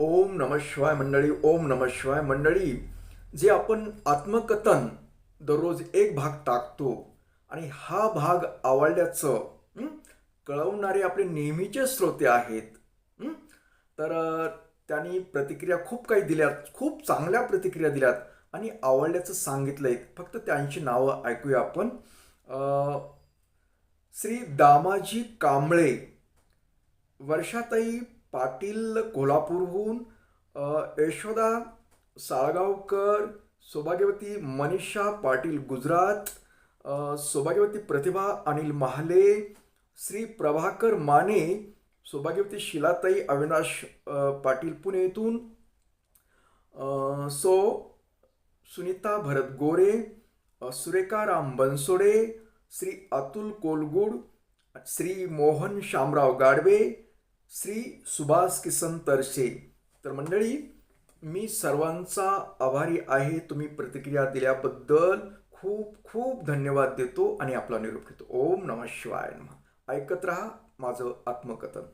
ओम नम शिवाय मंडळी ओम नम शिवाय मंडळी. जे आपण आत्मकथन दररोज एक भाग टाकतो आणि हा भाग आवडल्याचं कळवणारे आपले नेहमीचे श्रोते आहेत तर त्यांनी प्रतिक्रिया खूप काही दिल्यात खूप चांगल्या प्रतिक्रिया दिल्यात आणि आवडल्याचं सांगितलंय. फक्त त्यांची नावं ऐकूया आपण. श्री दामाजी कांबळे वर्षाताई पाटील कोल्हापूरहून यशोदा साळगावकर सौभाग्यवती मनीषा पाटील गुजरात सौभाग्यवती प्रतिभा अनिल महाले श्री प्रभाकर माने सौभाग्यवती शिलाताई अविनाश पाटील पुणे येथून सो सुनीता भरत गोरे सुरेखा राम बनसोडे श्री अतुल कोलगुड श्री मोहन शामराव गाडवे श्री सुभाष किसन तर्शे तर मंडळी मी सर्वांचा आभारी आहे. तुम्ही प्रतिक्रिया दिल्याबद्दल खूप खूप धन्यवाद देतो आणि आपला निरोप घेतो. ओम नम शिवाय नमः. ऐकत राहा माझं आत्मकथन.